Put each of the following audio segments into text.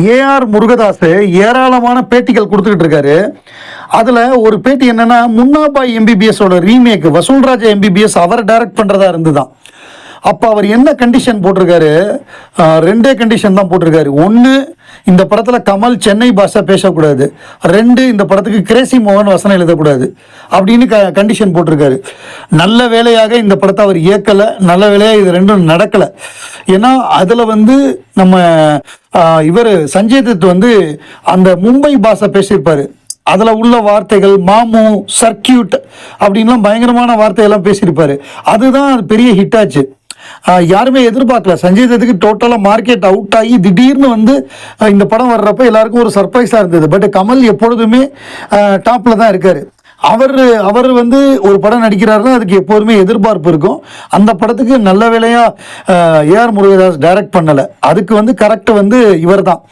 AR Murugadoss ஏராளமான பேட்டிகள் கொடுத்துக்கிட்டு இருக்காரு. அதில் ஒரு பேட்டி என்னென்னா முன்னாபாய் எம்பிபிஎஸோட ரீமேக் வசூல்ராஜ் எம்பிபிஎஸ் அவர் டைரக்ட் பண்ணுறதா இருந்துதான். அப்போ அவர் என்ன கண்டிஷன் போட்டிருக்காரு? ரெண்டே கண்டிஷன் தான் போட்டிருக்காரு. ஒன்று இந்த படத்தில் கமல் சென்னை பாஷா பேசக்கூடாது. ரெண்டு இந்த படத்துக்கு கிரேசி மோகன் வசனம் எழுதக்கூடாது. அப்படின்னு க கண்டிஷன் போட்டிருக்காரு. நல்ல வேலையாக இந்த படத்தை அவர் இயக்கலை. நல்ல வேலையாக இது ரெண்டும் நடக்கலை. ஏன்னா அதில் வந்து நம்ம இவர் சஞ்சய் தத் வந்து அந்த மும்பை பாஷை பேசியிருப்பார். அதில் உள்ள வார்த்தைகள் மாமு சர்க்கியூட் அப்படின்லாம் பயங்கரமான வார்த்தையெல்லாம் பேசியிருப்பாரு. அதுதான் அது பெரிய ஹிட் ஆச்சு. யாருமே எதிர்பார்க்கல. சஞ்சய் தத்துக்கு டோட்டலாக மார்க்கெட் அவுட் ஆகி திடீர்னு வந்து இந்த படம் வர்றப்ப எல்லாருக்கும் ஒரு சர்ப்ரைஸாக இருந்தது. பட் கமல் எப்பொழுதுமே டாப்பில் தான் இருக்காரு. அவர் அவர் வந்து ஒரு படம் நடிக்கிறாருன்னா அதுக்கு எப்போதுமே எதிர்பார்ப்பு இருக்கும். அந்த படத்துக்கு நல்ல வேலையாக ஏஆர் முருகதாஸ் டைரக்ட் பண்ணலை. அதுக்கு வந்து கரெக்ட் வந்து இவர் தான்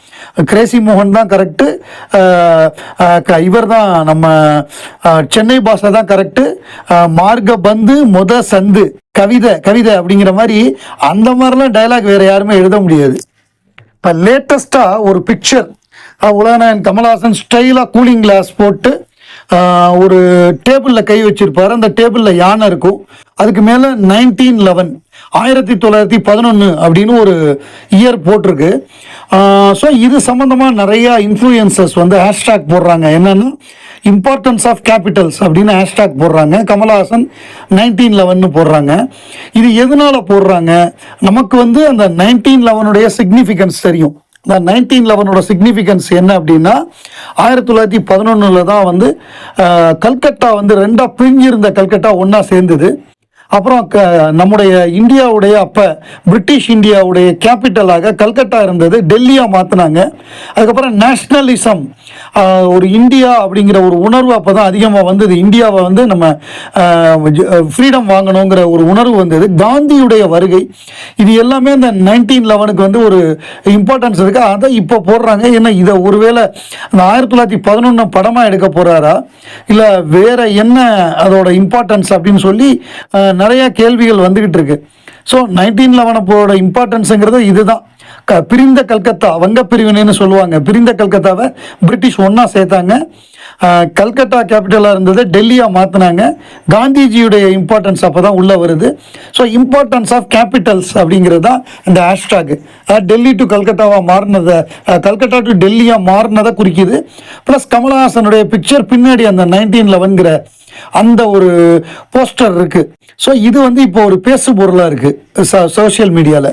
கிரேசி மோகன் தான் கரெக்டு இவர் தான் நம்ம சென்னை பாஸில் தான் கரெக்டு மார்க பந்து முத சந்து கவிதை கவிதை அப்படிங்கிற மாதிரி அந்த மாதிரிலாம் டைலாக் வேறு யாருமே எழுத முடியாது. இப்போ லேட்டஸ்ட்டாக ஒரு பிக்சர் உலகநாயன் கமல்ஹாசன் ஸ்டைலாக கூலிங் கிளாஸ் போட்டு ஒரு டேபிளில் கை வச்சிருப்பார். அந்த டேபிளில் யானை இருக்கும். அதுக்கு மேலே நைன்டீன் லெவன். ஆயிரத்தி தொள்ளாயிரத்தி பதினொன்று அப்படின்னு ஒரு இயர் போட்டிருக்கு. ஸோ இது சம்மந்தமாக நிறையா இன்ஃப்ளூயன்சஸ் வந்து ஹேஷ்டாக் போடுறாங்க. என்னென்னா இம்பார்ட்டன்ஸ் ஆஃப் கேபிட்டல்ஸ் அப்படின்னு ஹேஷ்டாக் போடுறாங்க. கமல்ஹாசன் நைன்டீன் லெவன்னு போடுறாங்க. இது எதனால போடுறாங்க? நமக்கு வந்து அந்த நைன்டீன் லெவனுடைய சிக்னிஃபிகன்ஸ் தெரியும். இந்த நைன்டீன் லெவனோட சிக்னிஃபிகன்ஸ் என்ன அப்படின்னா ஆயிரத்தி தொள்ளாயிரத்தி பதினொன்றில் தான் வந்து கல்கட்டா வந்து ரெண்டாக பிரிஞ்சிருந்த கல்கட்டா ஒன்றா சேர்ந்தது. அப்புறம் க நம்முடைய இந்தியாவுடைய அப்போ பிரிட்டிஷ் இந்தியாவுடைய கேபிட்டலாக கல்கட்டா இருந்தது டெல்லியாக மாற்றினாங்க அதுக்கப்புறம் நேஷ்னலிசம் ஒரு இந்தியா அப்படிங்கிற ஒரு உணர்வு அப்போ தான் அதிகமாக வந்தது. இந்தியாவை வந்து நம்ம ஃப்ரீடம் வாங்கணுங்கிற ஒரு உணர்வு வந்தது. காந்தியுடைய வருகை இது எல்லாமே இந்த நைன்டீன் லெவனுக்கு வந்து ஒரு இம்பார்ட்டன்ஸ் இருக்குது அதை இப்போ போடுறாங்க. ஏன்னா இதை ஒருவேளை அந்த ஆயிரத்தி தொள்ளாயிரத்தி பதினொன்று படமாக எடுக்க போகிறாரா இல்லை வேறு என்ன அதோட இம்பார்ட்டன்ஸ் அப்படின்னு சொல்லி நிறைய கேள்விகள் வந்துகிட்டு இருக்கு. ஸோ நைன்டீன் லெவனப்போட இம்பார்ட்டன்ஸுங்கிறது இதுதான். க பிரிந்த கல்கத்தா வங்க பிரிவினைன்னு சொல்லுவாங்க. பிரிந்த கல்கத்தாவை பிரிட்டிஷ் ஒன்றா சேர்த்தாங்க. கல்கத்தா கேபிட்டலாக இருந்தது டெல்லியாக மாற்றினாங்க காந்திஜியுடைய இம்பார்ட்டன்ஸ் அப்போ தான் உள்ளே வருது. ஸோ இம்பார்ட்டன்ஸ் ஆஃப் கேபிட்டல்ஸ் அப்படிங்கிறது தான் இந்த ஹேஷ்டாக் டெல்லி டு கல்கத்தாவாக மாறினதை கல்கட்டா கல்கத்தா டு டெல்லியாக மாறினதை குறிக்குது. ப்ளஸ் கமலஹாசனுடைய பிக்சர் பின்னாடி அந்த நைன்டீன் லெவன்கிற அந்த ஒரு போஸ்டர் இருக்கு. ஸோ இது வந்து இப்போ ஒரு பேசு பொருளாக இருக்கு சோஷியல் மீடியாவில்